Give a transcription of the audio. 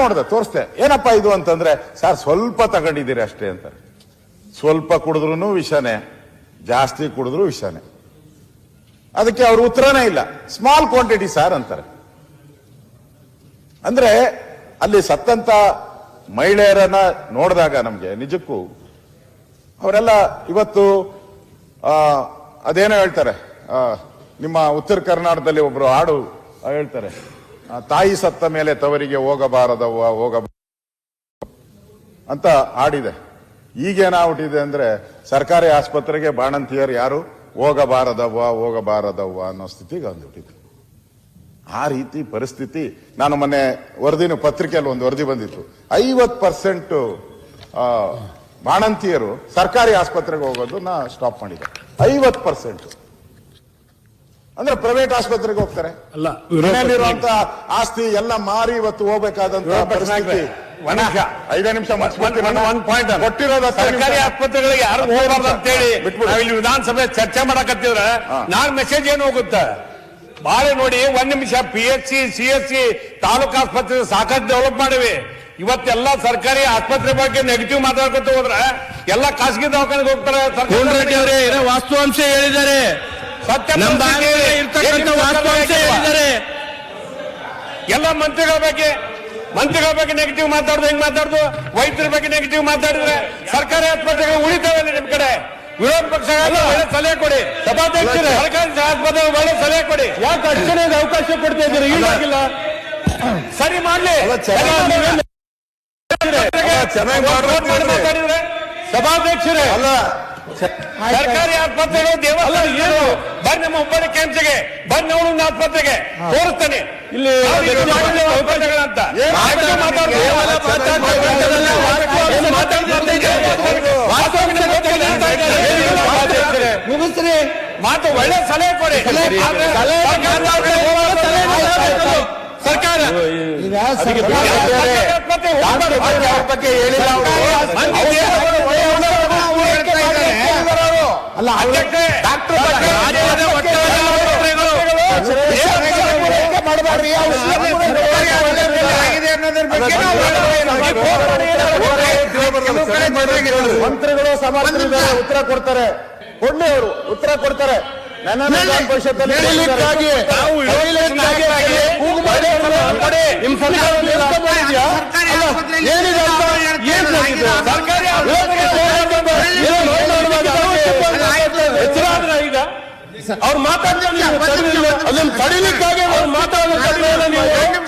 ನೋಡ್ದೆ ತೋರಿಸ್ದೆ. ಏನಪ್ಪಾ ಇದು ಅಂತಂದ್ರೆ ಸರ್ ಸ್ವಲ್ಪ ತಗೊಂಡಿದ್ದೀರಿ ಅಷ್ಟೇ ಅಂತಾರೆ. ಸ್ವಲ್ಪ ಕುಡಿದ್ರು ವಿಷನೇ ಜಾಸ್ತಿ ಕುಡಿದ್ರು ವಿಷನೇ. ಅದಕ್ಕೆ ಅವ್ರ ಉತ್ತರನೇ ಇಲ್ಲ. ಸ್ಮಾಲ್ ಕ್ವಾಂಟಿಟಿ ಸಾರ್ ಅಂತಾರೆ. ಅಂದ್ರೆ ಅಲ್ಲಿ ಸತ್ತಂತ ಮಹಿಳೆಯರನ್ನ ನೋಡಿದಾಗ ನಮ್ಗೆ ನಿಜಕ್ಕೂ ಅವರೆಲ್ಲ ಇವತ್ತು ಆ, ಅದೇನೋ ಹೇಳ್ತಾರೆ. ನಿಮ್ಮ ಉತ್ತರ ಕರ್ನಾಟಕದಲ್ಲಿ ಒಬ್ರು ಹಾಡು ಹೇಳ್ತಾರೆ. ತಾಯಿ ಸತ್ತ ಮೇಲೆ ತವರಿಗೆ ಹೋಗಬಾರದವ್ವ ಹೋಗ ಅಂತ ಹಾಡಿದೆ. ಈಗೇನಾಗ್ಬಿಟ್ಟಿದೆ ಅಂದ್ರೆ ಸರ್ಕಾರಿ ಆಸ್ಪತ್ರೆಗೆ ಬಾಣಂತಿಯರು ಯಾರು? ಹೋಗಬಾರದವ್ವ ಹೋಗಬಾರದವ್ವ ಅನ್ನೋ ಸ್ಥಿತಿಗೆ ಅಂದ್ಬಿಟ್ಟಿದೆ ಆ ರೀತಿ ಪರಿಸ್ಥಿತಿ. ನಾನು ಮೊನ್ನೆ ವರದಿನ ಪತ್ರಿಕೆಯಲ್ಲಿ ಒಂದು ವರದಿ ಬಂದಿತ್ತು. ಐವತ್ ಪರ್ಸೆಂಟ್ ಬಾಣಂತಿಯರು ಸರ್ಕಾರಿ ಆಸ್ಪತ್ರೆಗೆ ಹೋಗೋದನ್ನ ಸ್ಟಾಪ್ ಮಾಡಿದೆ ಐವತ್ ಪರ್ಸೆಂಟ್. ಅಂದ್ರೆ ಪ್ರೈವೇಟ್ ಆಸ್ಪತ್ರೆಗೆ ಹೋಗ್ತಾರೆ. ಅಲ್ಲ, ಮನೆಯಲ್ಲಿರುವಂತ ಆಸ್ತಿ ಎಲ್ಲ ಮಾರಿ ಇವತ್ತು ಹೋಗ್ಬೇಕಾದಂತ ಪರಿಸ್ಥಿತಿ. ಐದೇ ನಿಮಿಷ ಒಂದ್- ಪಾಯಿಂಟ್. ಕೊಟ್ಟಿರೋದು ಸರ್ಕಾರಿ ಆಸ್ಪತ್ರೆಗಳಿಗೆ ಯಾರು ಹತ್ತು ಅಂತ ಹೇಳಿ ಇಲ್ಲಿ ವಿಧಾನಸಭೆ ಚರ್ಚೆ ಮಾಡಕತ್ತಿದ್ರೆ ನಾನ್ ಮೆಸೇಜ್ ಏನು ಹೋಗುತ್ತೆ? ಬಾಳೆ ನೋಡಿ ಒಂದ್ ನಿಮಿಷ P H C C S C taluk ಆಸ್ಪತ್ರೆ ಸಾಕಷ್ಟು ಡೆವಲಪ್ ಮಾಡಿವಿ. ಇವತ್ತೆಲ್ಲ ಸರ್ಕಾರಿ ಆಸ್ಪತ್ರೆ ಬಗ್ಗೆ ನೆಗೆಟಿವ್ ಮಾತಾಡ್ಕೊತ ಹೋದ್ರೆ ಎಲ್ಲ ಖಾಸಗಿ ದವಾಖಾನೆಗೆ ಹೋಗ್ತಾರೆ. ವಾಸ್ತವಾಂಶ ಹೇಳಿದ್ದಾರೆ. ಸತ್ಯ ಎಲ್ಲ ಮಂತ್ರಿಗಳ ಬಗ್ಗೆ ಮಂತ್ರಿಗಳ ಬಗ್ಗೆ ನೆಗೆಟಿವ್ ಮಾತಾಡುದು ಹೆಂಗ್ ಮಾತಾಡುದು? ವೈದ್ಯರ ಬಗ್ಗೆ ನೆಗೆಟಿವ್ ಮಾತಾಡಿದ್ರೆ ಸರ್ಕಾರಿ ಆಸ್ಪತ್ರೆಗಳು ಉಳಿತಾವೆ ನಿಮ್ ಕಡೆ? ವಿರೋಧ ಪಕ್ಷ ಒಳ್ಳೆ ಸಲಹೆ ಕೊಡಿ. ಸಭಾಧ್ಯಕ್ಷರು ಸರ್ಕಾರಿ ಆಸ್ಪತ್ರೆ ಒಳ್ಳೆ ಸಲಹೆ ಕೊಡಿ. ಯಾಕೆ ಅಡ್ಚಣೆ ಅವಕಾಶ ಕೊಡ್ತಾ ಇದ್ದೀರಿ? ಈಗಾಗಿಲ್ಲ ಸರಿ ಮಾಡ್ಲಿ. ಸಭಾಧ್ಯಕ್ಷರೇ. ಅಲ್ಲ. ಸರ್ಕಾರಿ ಆಸ್ಪತ್ರೆಗಳು ದೇವಾಲಯ ಏನು? ಬನ್ನಿ ನಮ್ಮ ಹುಬ್ಬಳ್ಳಿ ಕೆಂಚಿಗೆ ಬನ್ನಿ ಅವಳು ಆಸ್ಪತ್ರೆಗೆ. ತೋರಿಸ್ತಾನೆ. ಇಲ್ಲಿ ಅಂತ? ಮುಗಿಸ್ರಿ. ಮಾತು ಒಳ್ಳೆ ಸಲಹೆ ಕೊಡಿ. ಸರ್ಕಾರ. ಬಗ್ಗೆ ಹೇಳಿಲ್ಲ ಮಂತ್ರಿಗಳು ಸಮಾಜದಿಂದ ಉತ್ತರ ಕೊಡ್ತಾರೆ. ಕೊಡ್ಲಿ ಅವರು ಉತ್ತರ ಕೊಡ್ತಾರೆ. ನನ್ನ ವಿಧಾನ ಪರಿಷತ್ತಲ್ಲಿ ಹೇಳಿದ್ದಕ್ಕಾಗಿ ನಾವು ಹೇಳಿದ್ದಕ್ಕಾಗಿ ಕೂಗು ಮಾಡಿ ಕೊಡಿ. ನಿಮ್ ಸರ್ಕಾರ ನಿಲ್ಸ್ಕೊಂಡ್ಬಂದಿದ್ಯಾ? ಅಲ್ಲ, ಏನಿದೆ ಅಂತ ಏನ್ ಮಾಡಿದೆ? ಸರ್ಕಾರಿ ಏನೋ ಮಾತಾಡುವಾಗ ಎಚ್ಚರ ಆದ್ರೆ ಈಗ ಅವ್ರು ಮಾತಾಡ್ತಾರೆ ತಡಿಲಿಕ್ಕಾಗಿ ಅವ್ರು ಮಾತಾಡೋದು